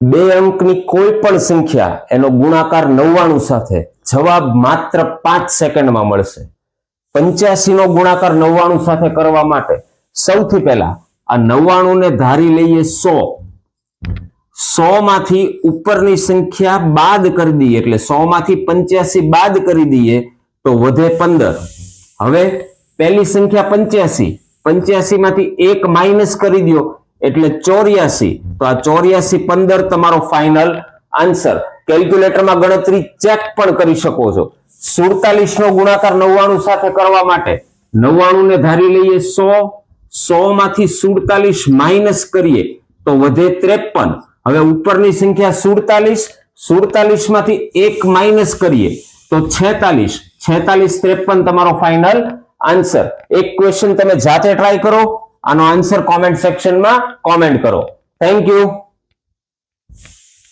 બે અંકની કોઈ પણ સંખ્યા એનો ગુણાકાર નવ્વાણું સાથે જવાબ માત્ર પાંચ સેકન્ડમાં મળશે. પંચ્યાસી નો ગુણાકાર નવ્વાણું સાથે કરવા માટે સૌથી પહેલા આ નવ્વાણું ને ધારી લઈએ સો. સો માંથી ઉપરની સંખ્યા બાદ કરી દઈએ, એટલે સો માંથી પંચ્યાસી બાદ કરી દઈએ તો વધે પંદર. હવે પહેલી સંખ્યા પંચ્યાસી. પંચ્યાસી માંથી એક માઇનસ કરી દો એટલે ચોર્યાસી. તો આ ચોર્યાસી પંદર તમારો ફાઇનલ આન્સર કેલ્ક્યુલેટરમાં ગણતરી ચેક પણ કરી શકો છો. સુડતાલીસ નો ગુણાકાર નવ્વાણું સાથે કરવા માટે નવ્વાણું ને ધારી લઈએ સો. સો માંથી સુડતાલીસ માઇનસ કરીએ તો વધે ત્રેપન. હવે ઉપરની સંખ્યા સુડતાલીસ. સુડતાલીસમાંથી એક માઇનસ કરીએ તો છેતાલીસ. છેતાલીસ ત્રેપન તમારો ફાઇનલ આન્સર એક ક્વેશ્ચન તમે જાતે ટ્રાય કરો. આનો આન્સર કોમેન્ટ સેક્શનમાં કોમેન્ટ કરો. Thank you